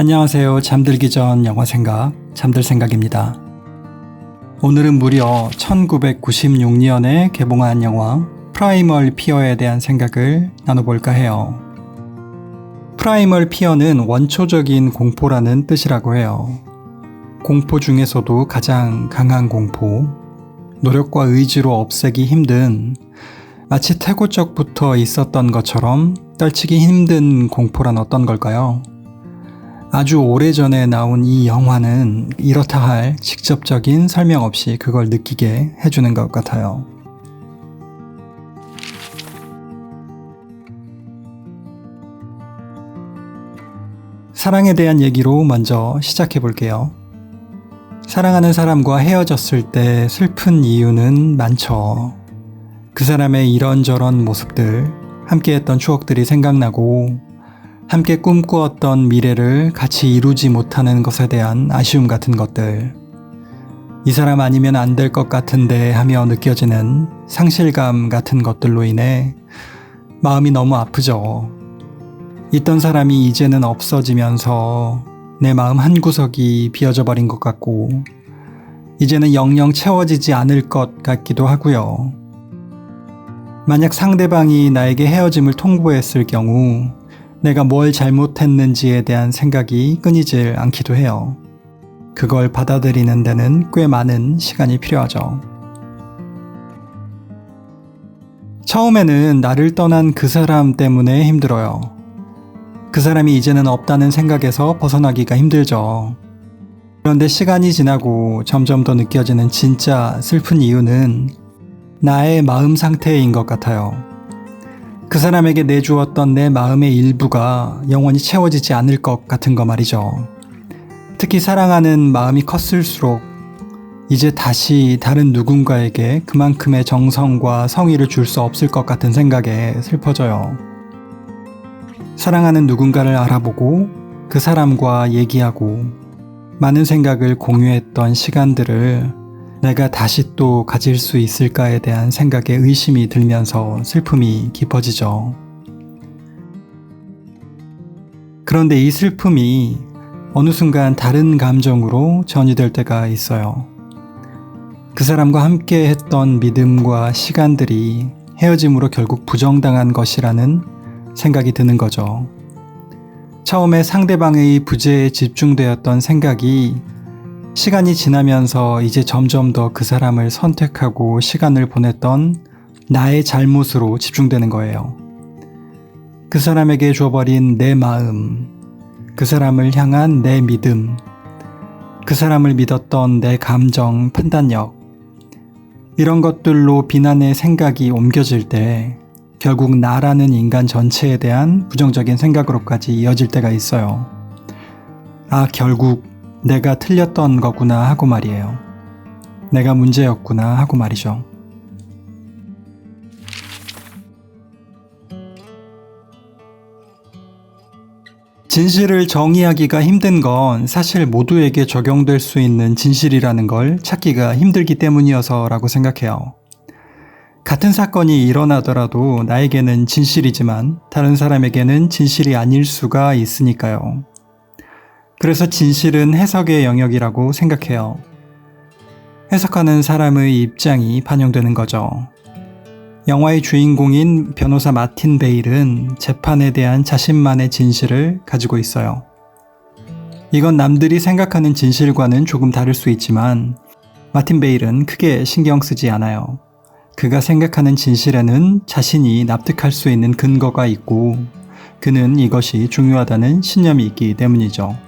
안녕하세요. 잠들기 전 영화 생각, 잠들 생각입니다. 오늘은 무려 1996년에 개봉한 영화 프라이멀 피어에 대한 생각을 나눠볼까 해요. 프라이멀 피어는 원초적인 공포라는 뜻이라고 해요. 공포 중에서도 가장 강한 공포, 노력과 의지로 없애기 힘든 마치 태고적부터 있었던 것처럼 떨치기 힘든 공포란 어떤 걸까요? 아주 오래전에 나온 이 영화는 이렇다 할 직접적인 설명 없이 그걸 느끼게 해주는 것 같아요. 사랑에 대한 얘기로 먼저 시작해 볼게요. 사랑하는 사람과 헤어졌을 때 슬픈 이유는 많죠. 그 사람의 이런저런 모습들, 함께했던 추억들이 생각나고 함께 꿈꾸었던 미래를 같이 이루지 못하는 것에 대한 아쉬움 같은 것들. 이 사람 아니면 안 될 것 같은데 하며 느껴지는 상실감 같은 것들로 인해 마음이 너무 아프죠. 있던 사람이 이제는 없어지면서 내 마음 한구석이 비어져 버린 것 같고, 이제는 영영 채워지지 않을 것 같기도 하고요. 만약 상대방이 나에게 헤어짐을 통보했을 경우, 내가 뭘 잘못했는지에 대한 생각이 끊이질 않기도 해요. 그걸 받아들이는 데는 꽤 많은 시간이 필요하죠. 처음에는 나를 떠난 그 사람 때문에 힘들어요. 그 사람이 이제는 없다는 생각에서 벗어나기가 힘들죠. 그런데 시간이 지나고 점점 더 느껴지는 진짜 슬픈 이유는 나의 마음 상태인 것 같아요. 그 사람에게 내주었던 내 마음의 일부가 영원히 채워지지 않을 것 같은 거 말이죠. 특히 사랑하는 마음이 컸을수록 이제 다시 다른 누군가에게 그만큼의 정성과 성의를 줄 수 없을 것 같은 생각에 슬퍼져요. 사랑하는 누군가를 알아보고 그 사람과 얘기하고 많은 생각을 공유했던 시간들을 내가 다시 또 가질 수 있을까에 대한 생각에 의심이 들면서 슬픔이 깊어지죠. 그런데 이 슬픔이 어느 순간 다른 감정으로 전이될 때가 있어요. 그 사람과 함께 했던 믿음과 시간들이 헤어짐으로 결국 부정당한 것이라는 생각이 드는 거죠. 처음에 상대방의 부재에 집중되었던 생각이 시간이 지나면서 이제 점점 더 그 사람을 선택하고 시간을 보냈던 나의 잘못으로 집중되는 거예요. 그 사람에게 줘버린 내 마음, 그 사람을 향한 내 믿음, 그 사람을 믿었던 내 감정, 판단력, 이런 것들로 비난의 생각이 옮겨질 때 결국 나라는 인간 전체에 대한 부정적인 생각으로까지 이어질 때가 있어요. 아, 결국 내가 틀렸던 거구나 하고 말이에요. 내가 문제였구나 하고 말이죠. 진실을 정의하기가 힘든 건 사실 모두에게 적용될 수 있는 진실이라는 걸 찾기가 힘들기 때문이어서라고 생각해요. 같은 사건이 일어나더라도 나에게는 진실이지만 다른 사람에게는 진실이 아닐 수가 있으니까요. 그래서 진실은 해석의 영역이라고 생각해요. 해석하는 사람의 입장이 반영되는 거죠. 영화의 주인공인 변호사 마틴 베일은 재판에 대한 자신만의 진실을 가지고 있어요. 이건 남들이 생각하는 진실과는 조금 다를 수 있지만 마틴 베일은 크게 신경 쓰지 않아요. 그가 생각하는 진실에는 자신이 납득할 수 있는 근거가 있고 그는 이것이 중요하다는 신념이 있기 때문이죠.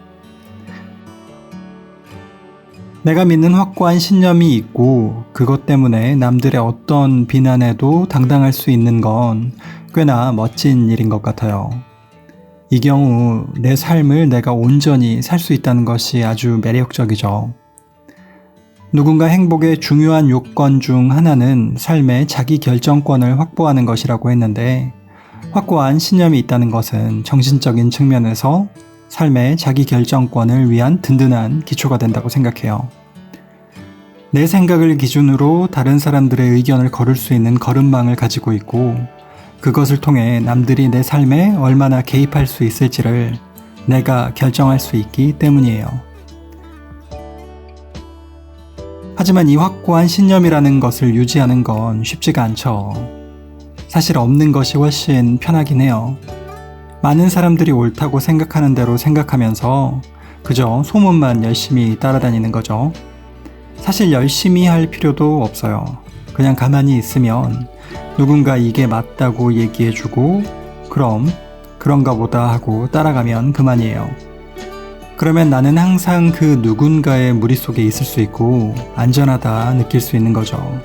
내가 믿는 확고한 신념이 있고 그것 때문에 남들의 어떤 비난에도 당당할 수 있는 건 꽤나 멋진 일인 것 같아요. 이 경우 내 삶을 내가 온전히 살 수 있다는 것이 아주 매력적이죠. 누군가 행복의 중요한 요건 중 하나는 삶의 자기 결정권을 확보하는 것이라고 했는데 확고한 신념이 있다는 것은 정신적인 측면에서 삶의 자기 결정권을 위한 든든한 기초가 된다고 생각해요. 내 생각을 기준으로 다른 사람들의 의견을 걸을 수 있는 걸음망을 가지고 있고 그것을 통해 남들이 내 삶에 얼마나 개입할 수 있을지를 내가 결정할 수 있기 때문이에요. 하지만 이 확고한 신념이라는 것을 유지하는 건 쉽지가 않죠. 사실 없는 것이 훨씬 편하긴 해요. 많은 사람들이 옳다고 생각하는 대로 생각하면서 그저 소문만 열심히 따라다니는 거죠. 사실 열심히 할 필요도 없어요. 그냥 가만히 있으면 누군가 이게 맞다고 얘기해주고 그럼 그런가 보다 하고 따라가면 그만이에요. 그러면 나는 항상 그 누군가의 무리 속에 있을 수 있고 안전하다 느낄 수 있는 거죠.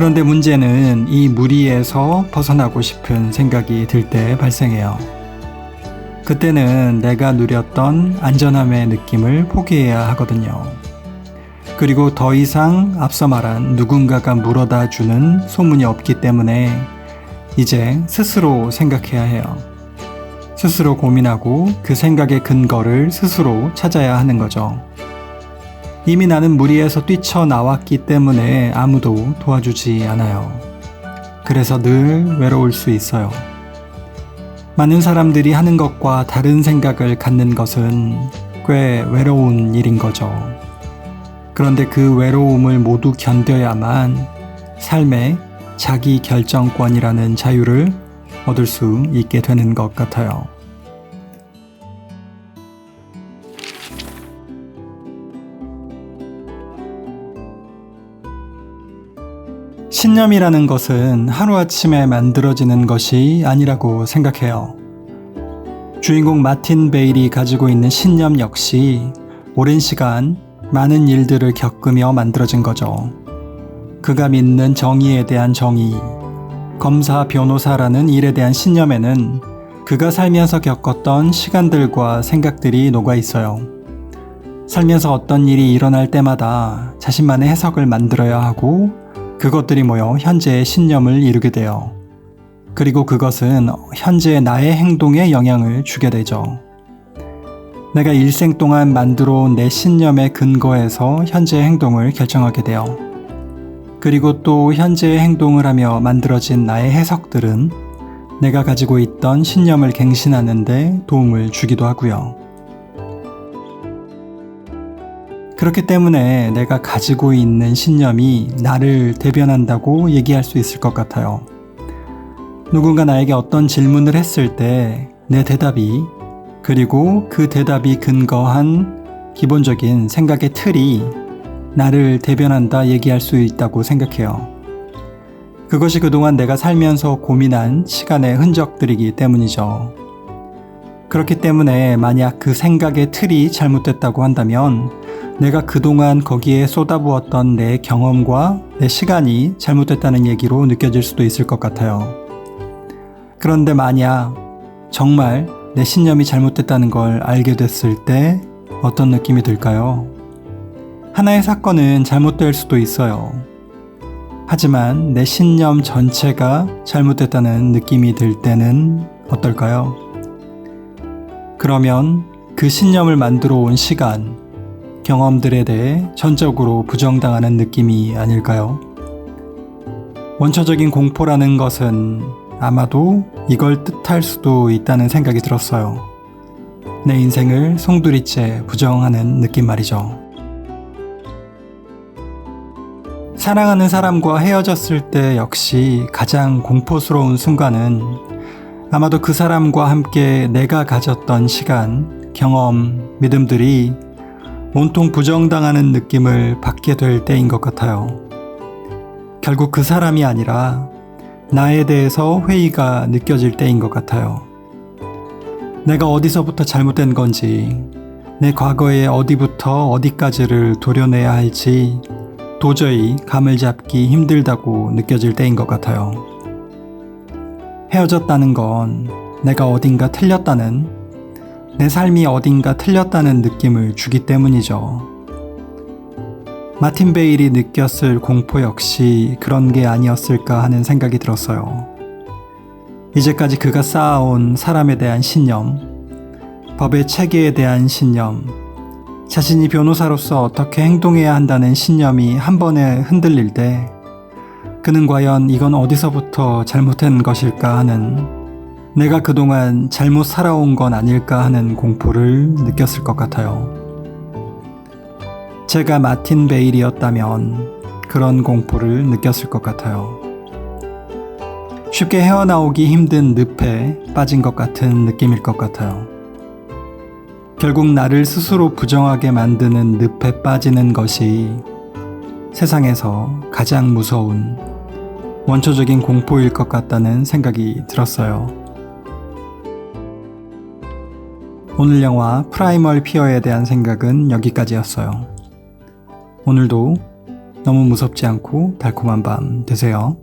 그런데 문제는 이 무리에서 벗어나고 싶은 생각이 들 때 발생해요. 그때는 내가 누렸던 안전함의 느낌을 포기해야 하거든요. 그리고 더 이상 앞서 말한 누군가가 물어다 주는 소문이 없기 때문에 이제 스스로 생각해야 해요. 스스로 고민하고 그 생각의 근거를 스스로 찾아야 하는 거죠. 이미 나는 무리에서 뛰쳐나왔기 때문에 아무도 도와주지 않아요. 그래서 늘 외로울 수 있어요. 많은 사람들이 하는 것과 다른 생각을 갖는 것은 꽤 외로운 일인 거죠. 그런데 그 외로움을 모두 견뎌야만 삶의 자기 결정권이라는 자유를 얻을 수 있게 되는 것 같아요. 신념이라는 것은 하루아침에 만들어지는 것이 아니라고 생각해요. 주인공 마틴 베일이 가지고 있는 신념 역시 오랜 시간 많은 일들을 겪으며 만들어진 거죠. 그가 믿는 정의에 대한 정의, 검사, 변호사라는 일에 대한 신념에는 그가 살면서 겪었던 시간들과 생각들이 녹아 있어요. 살면서 어떤 일이 일어날 때마다 자신만의 해석을 만들어야 하고 그것들이 모여 현재의 신념을 이루게 돼요. 그리고 그것은 현재의 나의 행동에 영향을 주게 되죠. 내가 일생 동안 만들어 온 내 신념의 근거에서 현재의 행동을 결정하게 돼요. 그리고 또 현재의 행동을 하며 만들어진 나의 해석들은 내가 가지고 있던 신념을 갱신하는데 도움을 주기도 하고요. 그렇기 때문에 내가 가지고 있는 신념이 나를 대변한다고 얘기할 수 있을 것 같아요. 누군가 나에게 어떤 질문을 했을 때 내 대답이 그리고 그 대답이 근거한 기본적인 생각의 틀이 나를 대변한다 얘기할 수 있다고 생각해요. 그것이 그동안 내가 살면서 고민한 시간의 흔적들이기 때문이죠. 그렇기 때문에 만약 그 생각의 틀이 잘못됐다고 한다면 내가 그동안 거기에 쏟아부었던 내 경험과 내 시간이 잘못됐다는 얘기로 느껴질 수도 있을 것 같아요. 그런데 만약 정말 내 신념이 잘못됐다는 걸 알게 됐을 때 어떤 느낌이 들까요? 하나의 사건은 잘못될 수도 있어요. 하지만 내 신념 전체가 잘못됐다는 느낌이 들 때는 어떨까요? 그러면 그 신념을 만들어 온 시간, 경험들에 대해 전적으로 부정당하는 느낌이 아닐까요? 원초적인 공포라는 것은 아마도 이걸 뜻할 수도 있다는 생각이 들었어요. 내 인생을 송두리째 부정하는 느낌 말이죠. 사랑하는 사람과 헤어졌을 때 역시 가장 공포스러운 순간은 아마도 그 사람과 함께 내가 가졌던 시간, 경험, 믿음들이 온통 부정당하는 느낌을 받게 될 때인 것 같아요. 결국 그 사람이 아니라 나에 대해서 회의가 느껴질 때인 것 같아요. 내가 어디서부터 잘못된 건지, 내 과거에 어디부터 어디까지를 도려내야 할지 도저히 감을 잡기 힘들다고 느껴질 때인 것 같아요. 헤어졌다는 건 내가 어딘가 틀렸다는 내 삶이 어딘가 틀렸다는 느낌을 주기 때문이죠. 마틴 베일이 느꼈을 공포 역시 그런 게 아니었을까 하는 생각이 들었어요. 이제까지 그가 쌓아온 사람에 대한 신념, 법의 체계에 대한 신념, 자신이 변호사로서 어떻게 행동해야 한다는 신념이 한 번에 흔들릴 때 그는 과연 이건 어디서부터 잘못한 것일까 하는 내가 그동안 잘못 살아온 건 아닐까 하는 공포를 느꼈을 것 같아요. 제가 마틴 베일이었다면 그런 공포를 느꼈을 것 같아요. 쉽게 헤어나오기 힘든 늪에 빠진 것 같은 느낌일 것 같아요. 결국 나를 스스로 부정하게 만드는 늪에 빠지는 것이 세상에서 가장 무서운 원초적인 공포일 것 같다는 생각이 들었어요. 오늘 영화 프라이멀 피어에 대한 생각은 여기까지였어요. 오늘도 너무 무섭지 않고 달콤한 밤 되세요.